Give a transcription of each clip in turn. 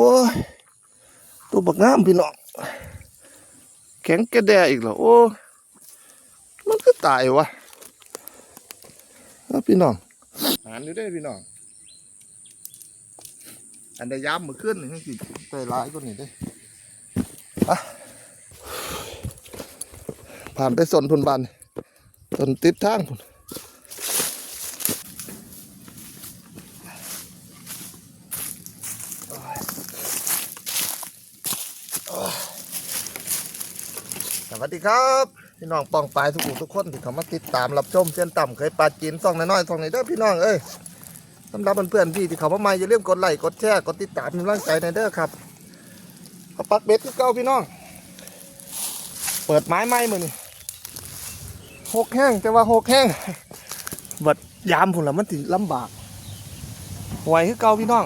อ้ยตัวบักงามพี่น้องแข็งกระแดอีกแล้วโอ้มันก็ตายวะเอาพี่น้องหานอยู่ได้พี่น้องอันใดย้ำมือขึ้นนี่สิใจร้ายก็นี่ได้อะผ่านไปสนพุนบันสนติดทางพุน ดีครับพี่น้องปองปลายทุกทุกคนที่เขามาติดตามรับชมเส้นต่ำเคยปลาจีนส่องน้อยๆส่องไหนเด้อพี่น้องเอ้ยสำหรับเพื่อนๆพี่ที่เขามาใหม่อย่าลืมกดไลค์กดแชร์กดติดตามเป็นกำลังใจในเด้อครับเอาปักเบ็ดคือเก่าพี่น้อง เปิดไม้ไม้มือนี่หกแห้งแต่ว่าหกแห้งบัดยามพุ่นละมันถึลำบากไหวคือเก่าพี่น้อง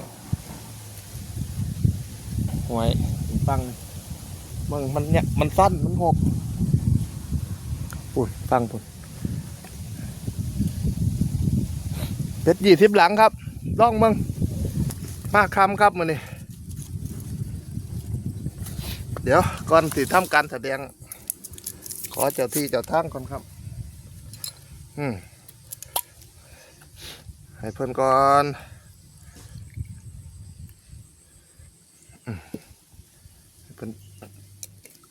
ไหวฟัง มึงมันเนี่ยมันสั้นมันหกปุ่นฟังปุ่นเป็ดยี่สิบหลังครับล่องมึงมาคำครับมือนี่เดี๋ยวก่อนสิทำการแสดง ขอเจ้าที่เจ้าทางก่อนครับ อืมให้เพื่อนก่อนอืมให้เพื่อน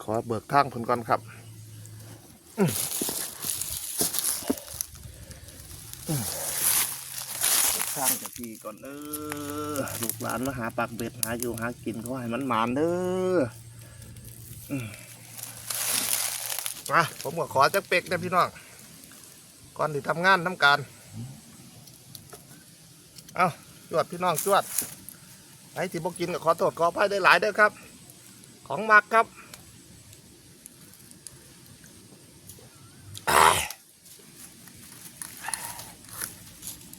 ขอเบิกทางเพื่อนก่อนครับสร้างจากทีก่อนเออลูกหลานมาหาปากเบ็ดหาอยู่หากินเขาให้มันหมานเด้ออมาผมก็ขอจักเป็กนะพี่น้อง ก่อนที่ทำงานทำการ เอาจวดพี่น้องจวดไอ้ที่บกินก็ขอโทษขออภัยได้หลายเด้อครับ ของมักครับ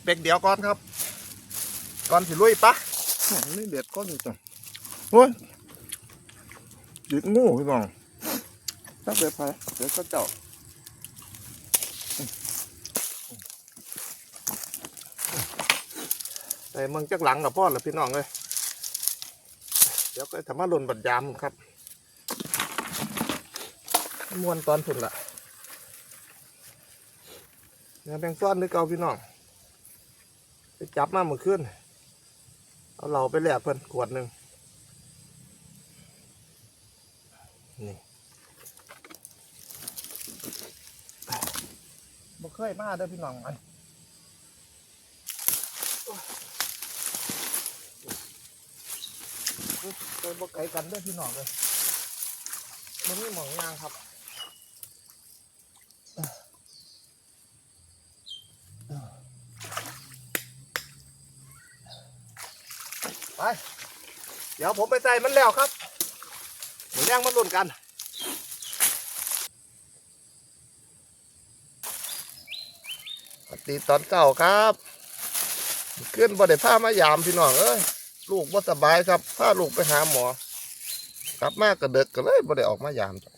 เป็กเดียวก่อนครับ ก่อนสิลุยปะนี่เด็ดก้อนอยู่จังโอ้ยดิดงูพี่น้องถ้าเด็ดไปเด็ดก็เจ้าแต่เมืองจักหลังกับพ่อละพี่น้องเลยเดี๋ยวก็ทำมาหล่นบัดยามครับมวนตอนถึงละเนี่ยแบงซ่อนนึกเอาพี่น้องไป จับมาเมื่อคืนเอาเราไปแลกเพิ่นขวดหนึ่งนี่บ่เคยมาเด้อพี่น้องมันเคยบ่ไกลกันเด้อพี่น้องเลยมันนี่หมองยางครับ ดี๋ยวผมไปใส่มันแล้วครับหมือนแรงมันรุ่นกันสวัสดีตอนเช้าครับขึ้นบ่ได้ามายามพี่น้องเอ้ยลูกบ่สบายครับพาลูกไปหาหมอ กลับมากระเดึกก็เลยบ่ได้ออกมายามจ้ะ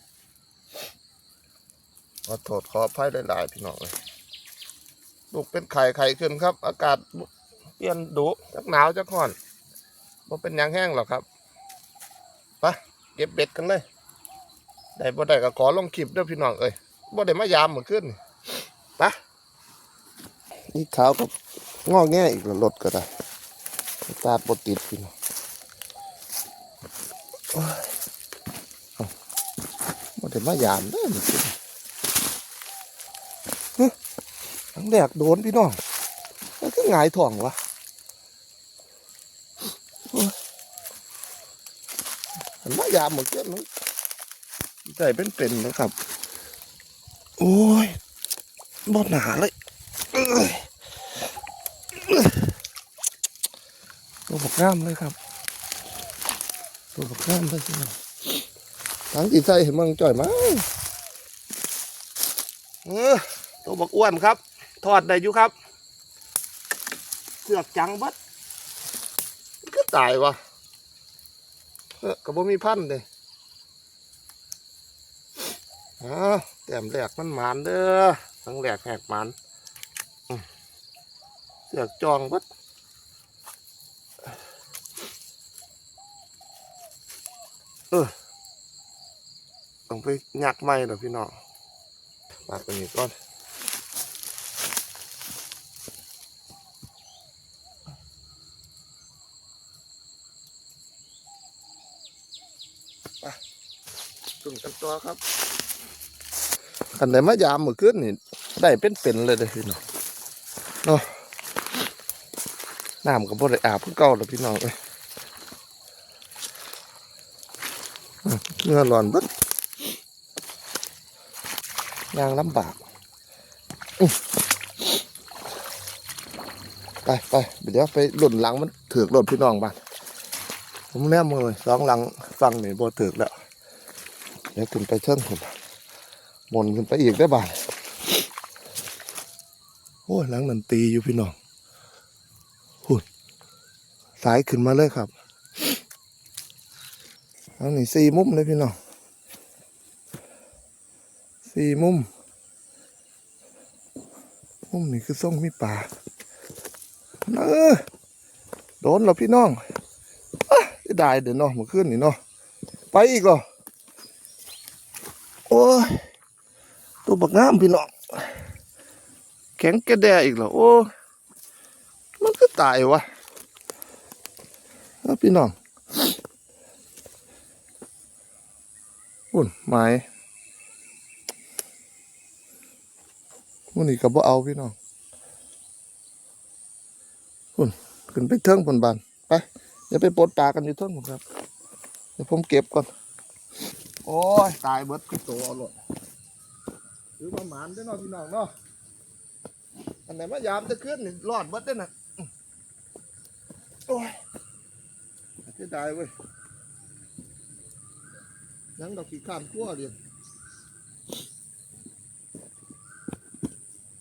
ขอโทษขออภัยหลายๆพี่น้องเลยลูกเป็นไข่ไข่ขึ้นครับ อากาศเปลี่ยนดุจักหนาวจักร้อน บ่เป็นยังแห้งหรอกครับไปเก็บเบ็ดกันเลย ได้บ่ได้ก็ขอลงคลิปด้อพี่น้องเอ้ยบ่ได้มายามเหมือนขึ้นไปนี่ขาวกับงอแง่อีกแล้วรถก็ได้ตาดติดพี่น้องโอ้ยเอ้าบ่ได้มายามเด้อเหมือนขึ้นฮะครั้งแรกโดนพี่น้องมันก็หงายท้องวะ มันมา ยามหมดเกินมันใจเป็นเป็นๆนะครับ โอ้ยบอดหนาเลยเอ้ยตัวบักง่ามเลยครับ ตัวบักง่ามเลยสิทั้งจีใส่เห็นมังจ่อยมั้งเออตัวบักอ้วนครับ ทอดได้อยู่ครับ เสือกจังบัดมันก็ตายวะ เออก็บ่มีพันเลยอ้าแต้มแหลกมันหมานเด้อทั้งแหลกแหกหมานอืมเสือกจองบัดเออต้องไปยักไม้เหรอพี่น้องปาดไปนี่ก่อน จุ่มกันตัวครับอันไหนมายามเมื่อคืนนี่ได้เป็นเป็นเลยเด้อพี่น้องเนาะน้ำก็บ่ได้อาบเพิ่งเก่าแล้วพี่น้องเอ้ยเงื่อร้อนเบิดยางลำบากไปไปเดี๋ยวไปหล่นหลังมันถือกรถพี่น้องบ้านผมแนมมือสองหลังฟังนี่บ่ถือกแล้ว ดี๋ยวขึ้นไปเชิงผมบนขึ้นไปอีกได้บ้านโอ้ยหลังนันตีอยู่พี่น้องหุ่นสายขึ้นมาเลยครับหลังนี้สี่มุมเลยพี่น้องสี่มุม มุมนี่คือส่งมีป่าเออโดนแล้วพี่น้องอได้เดี๋ยวเนาะเมื่อคืนนี่เนาะไปอีกเหรอ โอ้ยตัวบักงามพี่น้องแข็งแกระแดอีกเหรอโอ้มันก็ตายวะพี่น้องอุ่นไม้วันนี้ก็บ่เอาพี่น้องอุ่นขึ้นไปเทิงบนบานไปเดี๋ยวไปปลดปลากันอยู่เทิงผมครับ เดี๋ยวผมเก็บก่อน โอ้ยตายเบิดพี่โตเอาหลดหรือประมาณได้เนาะพี่น้องเนาะอันไหนมายามจะขึ้นนี่รอดเบิดได้น่ะโอ้ยจะได้เว้ยยังดอกขี้ข้านขั้วเดียว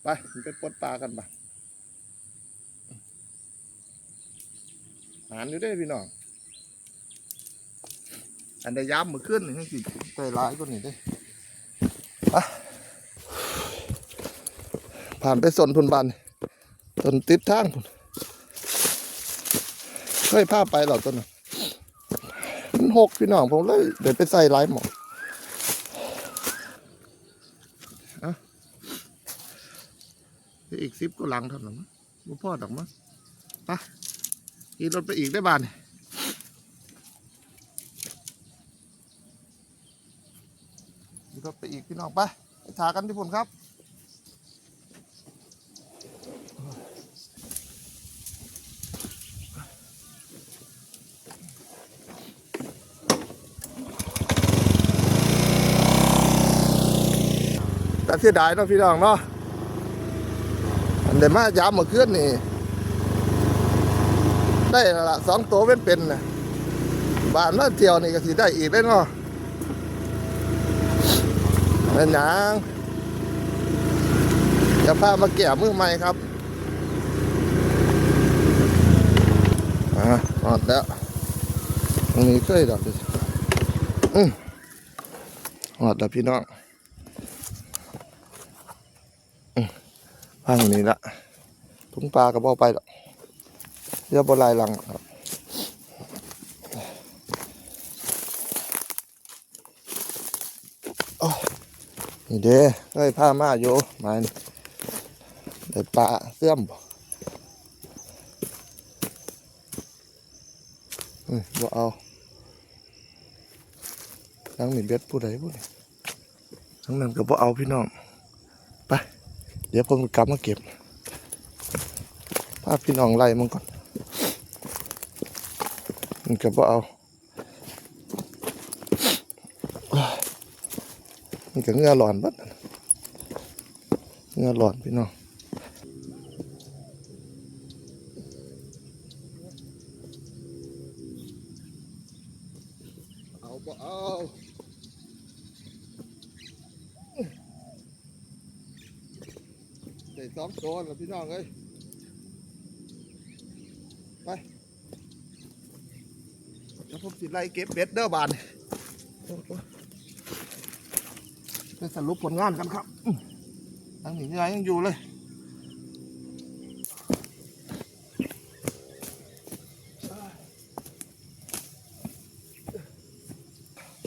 ไปไปปลดปลากันไปหานอยู่ได้พี่น้อง อันใดย้ำมือขึ้นนี่สิใจร้ายก็นี่ได้อะผ่านไปสนพุนบันสนติดทางพุนเคยพาไปหรอต้นน่ะมันหกพี่น้องผมเลยเดี๋ยวไปใส่ร้ายหมออะเดี๋ยวอีกสิบก็หลังเท่านั้นมั้งพ่อดอกมั้งไปขี่รถไปอีกได้บานขี่รถไปอีก พี่น้องไปไปทากันที่พุ่นครับแต่เสียดายเนาะพี่น้องเนาะอันเดมายามาเมื่อนนี่ ได้ละสองตัวเป็นๆนะบานมาเที่ยวนี่ก็สิได้อีกได้เนาะ เป็นหยังจะพามาแก่มือใหม่ครับอะหมดแล้วตรงนี้เคยดอกดิอืมหมดแล้วพี่น้องอืมพังนี้ละทุ่งปลากระบอกไปดอกเรียบบลายหลังครับ นี่เด้เฮ้ยผ้ามาโยมานี่ได้ปลาเสื่อมบ่เฮ้ยบ่เอาทั้งนี่เบ็ดผู้ใดผู้นี่ทั้งนั้นก็บ่เอาพี่น้องไปเดี๋ยวผมกลับมาเก็บพาพี่น้องไล่มันก่อนมันก็บ่เอา มันก็เหงือร้อนเบัดนั่นเหงือร้อนพี่น้องเอาบ่เอาได้สองตัวแล้วพี่น้องเอ้ยไปแล้วผมสิไล่เก็บเบ็ดเด้อบานโอ้โห ไปสรุปผลงานกันครับทั้งนี้ยังไงยังอยู่เลย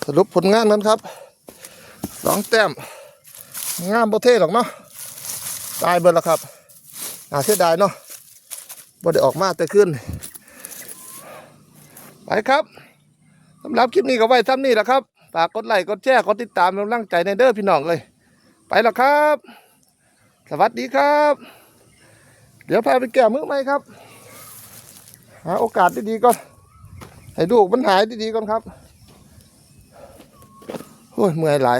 พรุปผลงานนั้นครับสองแต้มงามประเทศหรอกเนาะตายเบิดแล้วครับน่าเสียดายเนาะบ่ได้ออกมาแต่ขึ้น ไปครับสำหรับคลิปนี้ก็ไว้ซ้ำนี่แหละครับ ฝากกดไลค์กดแชร์กดติดตามเป็นกำลังใจในเด้อพี่น้องเลย ไปแล้วครับ สวัสดีครับ เดี๋ยวพาไปแก้มือไหมครับหาโอกาสดีๆก่อนให้ดูกมันหายดีๆก่อนครับโอ้ยเมื่อยหลาย